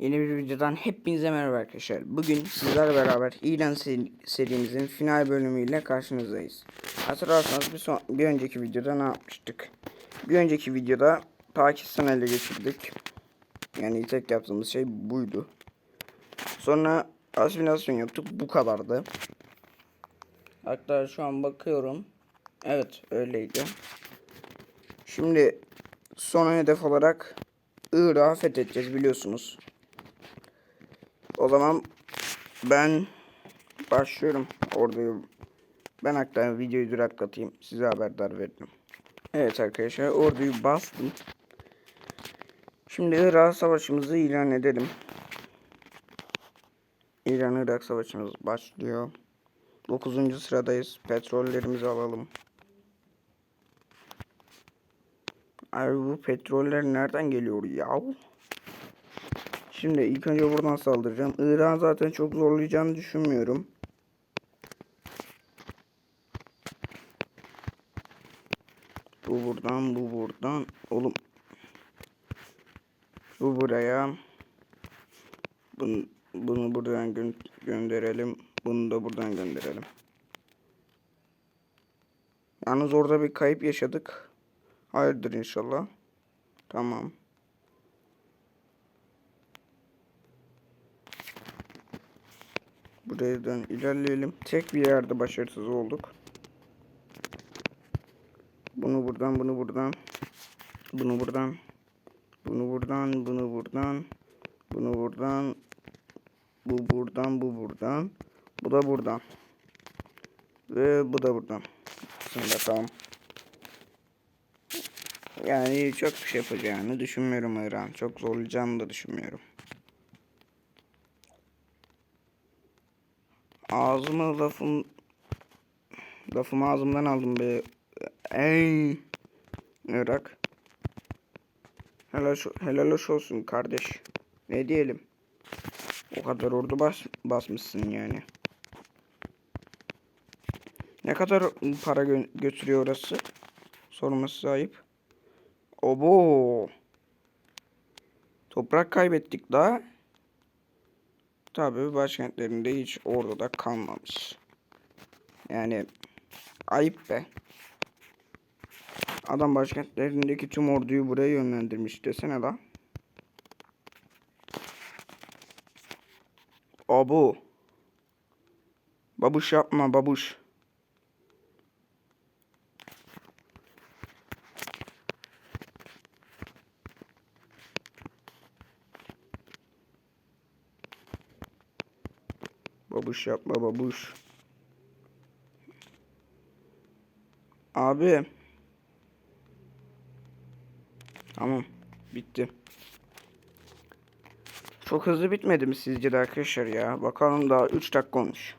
Yeni bir videodan hepinize merhaba arkadaşlar. Bugün sizlerle beraber İlan seri- serimizin final bölümüyle karşınızdayız. Hatırlarsanız bir, son, bir önceki videoda ne yapmıştık? Bir önceki videoda Pakistan'ı ele geçirdik. Yani tek yaptığımız şey buydu. Sonra asimilasyon yaptık. Bu kadardı. Hatta şu an bakıyorum. Evet öyleydi. Şimdi son hedef olarak Irak'ı fethedeceğiz biliyorsunuz. O zaman ben başlıyorum. Orada ben hatta videoyu duraklatayım. Size haberdar verdim. Evet arkadaşlar orduyu bastım. Şimdi Irak savaşımızı ilan edelim. İran-Irak savaşımız başlıyor. 9. sıradayız. Petrollerimizi alalım. Abi bu petroller nereden geliyor ya? Şimdi ilk önce buradan saldıracağım. İran zaten çok zorlayacağını düşünmüyorum. Bu buradan, bu buradan. Oğlum. Bu buraya. Bunu, bunu buradan gö gönderelim. Bunu da buradan gönderelim. Yalnız orada bir kayıp yaşadık. Hayırdır inşallah. Tamam. Buradan ilerleyelim. Tek bir yerde başarısız olduk. Bunu buradan, bunu buradan. Bunu buradan. Bunu buradan, bunu buradan. Bunu buradan. Bu buradan, bu buradan. Bu da buradan. Ve bu da buradan. Şimdi tamam. Yani çok bir şey yapacağını düşünmüyorum İran. Çok zorlayacağını da düşünmüyorum. Ağzıma lafım lafımı ağzımdan aldım be. Ey Irak. Helal, helal hoş olsun kardeş. Ne diyelim? O kadar ordu bas, basmışsın yani. Ne kadar para gö götürüyor orası? Sorması sahip. Obo. Toprak kaybettik daha. Tabii başkentlerinde hiç orada da kalmamış. Yani ayıp be. Adam başkentlerindeki tüm orduyu buraya yönlendirmiş desene la. Abu. Babuş yapma babuş. Babuş yapma babuş. Abi. Tamam. Bitti. Çok hızlı bitmedi mi sizce de arkadaşlar ya? Bakalım daha 3 dakika olmuş.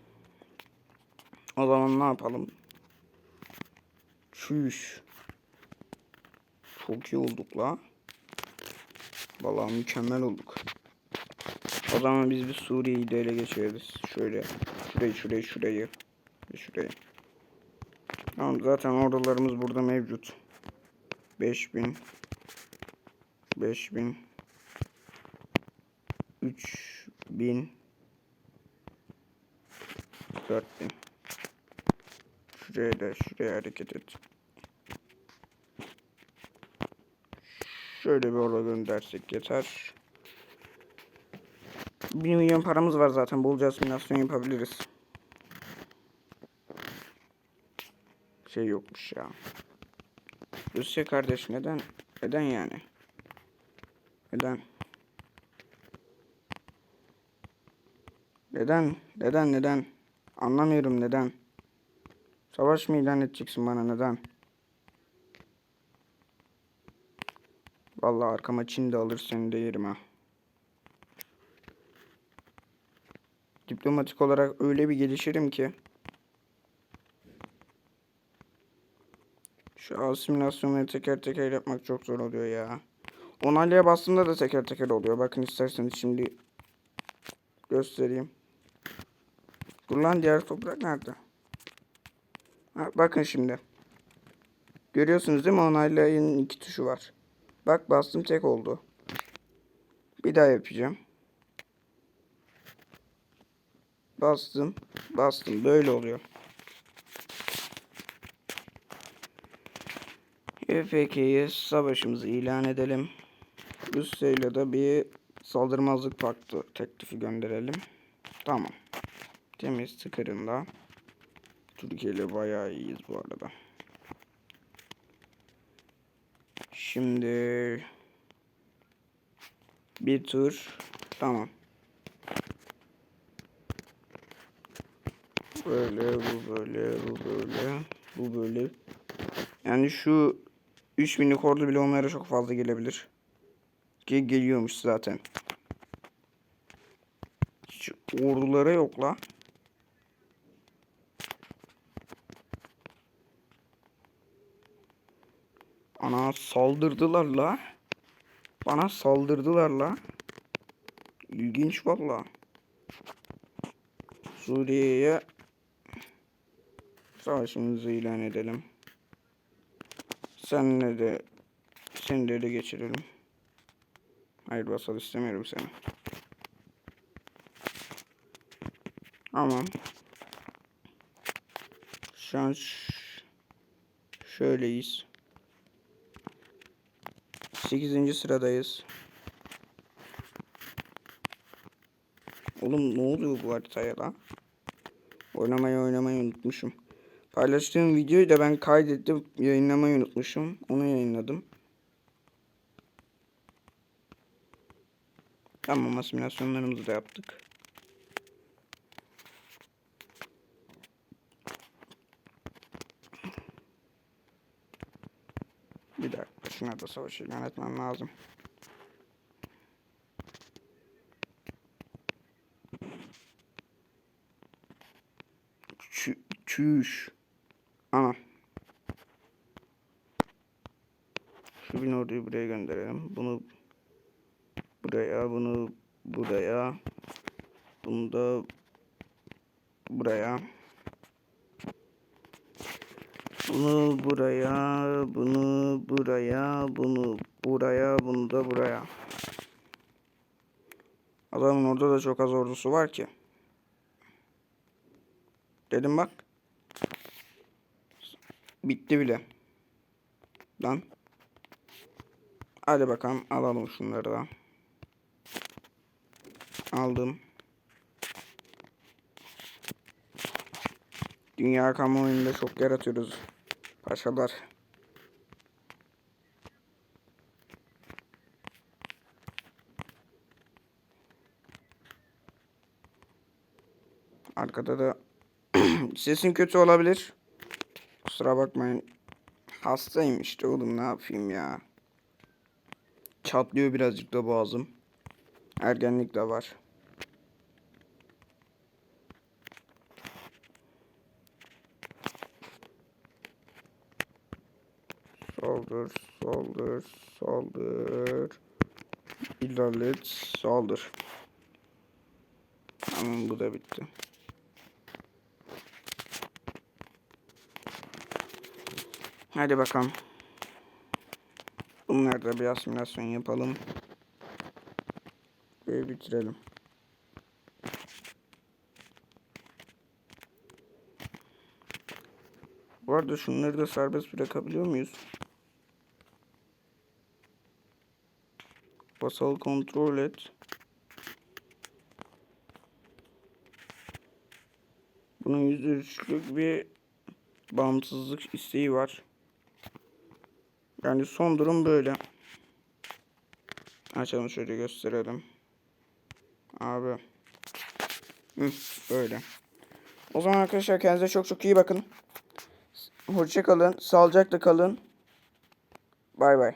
O zaman ne yapalım? Çüş. Çok iyi olduk la. Vallahi mükemmel olduk. O zaman biz bir Suriye'yi de ele geçiririz. Şöyle. Şurayı, şurayı, şurayı. Ve şurayı. Tamam zaten ordularımız burada mevcut. 5000 5000 3000 4000 Şuraya da şuraya hareket et. Şöyle bir orada göndersek yeter. 1 milyon paramız var zaten. Bolca asimilasyon yapabiliriz. Şey yokmuş ya. Rusya kardeş neden? Neden yani? Neden? Neden? Neden? Neden? Anlamıyorum neden? Savaş mı ilan edeceksin bana neden? Vallahi arkama Çin de alır seni de yerim ha. Diplomatik olarak öyle bir gelişirim ki. Şu asimilasyonları teker teker yapmak çok zor oluyor ya. Onaylaya bastığımda da teker teker oluyor. Bakın isterseniz şimdi göstereyim. Dur lan diğer toprak nerede? Ha, bakın şimdi. Görüyorsunuz değil mi? Onaylayın iki tuşu var. Bak bastım tek oldu. Bir daha yapacağım. Bastım. Bastım. Böyle oluyor. YPK'ye savaşımızı ilan edelim. Rusya'yla da bir saldırmazlık paktı teklifi gönderelim. Tamam. Temiz tıkırında. Türkiye ile bayağı iyiyiz bu arada. Şimdi bir tur tamam. Böyle bu böyle bu böyle bu böyle. Yani şu 3000'lik ordu bile onlara çok fazla gelebilir. Ki geliyormuş zaten. Hiç ordulara yok la. Ana saldırdılar la. Bana saldırdılar la. İlginç valla. Suriye'ye savaşımızı ilan edelim. Senle de seni de ele geçirelim. Hayır vasal istemiyorum seni. Aman. Şu an şöyleyiz. 8. sıradayız. Oğlum ne oluyor bu haritaya lan? Oynamayı oynamayı unutmuşum. Paylaştığım videoyu da ben kaydettim. Yayınlamayı unutmuşum. Onu yayınladım. Tamam asimilasyonlarımızı da yaptık. Bir dakika şuna da savaş ilan etmem lazım. Çü çüş. Ana. Şu bin orduyu buraya gönderelim. Bunu buraya, bunu buraya. Bunu da buraya. Bunu buraya, bunu buraya, bunu buraya, bunu da buraya. Adamın orada da çok az ordusu var ki. Dedim bak. Bitti bile. Lan. Hadi bakalım alalım şunları da. Aldım. Dünya kamuoyunda çok yaratıyoruz. Paşalar. Arkada da sesim kötü olabilir. Kusura bakmayın. Hastayım işte oğlum ne yapayım ya. Çatlıyor birazcık da boğazım. Ergenlik de var. Saldır, saldır, saldır. İlerlet, saldır. Tamam bu da bitti. Hadi bakalım. Bunlarda bir asimilasyon yapalım. Ve bitirelim. Bu arada şunları da serbest bırakabiliyor muyuz? Basal kontrol et. Bunun %3'lük bir bağımsızlık isteği var. Yani son durum böyle. Açalım şöyle gösterelim. Abi. Hı, böyle. O zaman arkadaşlar kendinize çok çok iyi bakın. Hoşça kalın. Sağlıcakla kalın. Bay bay.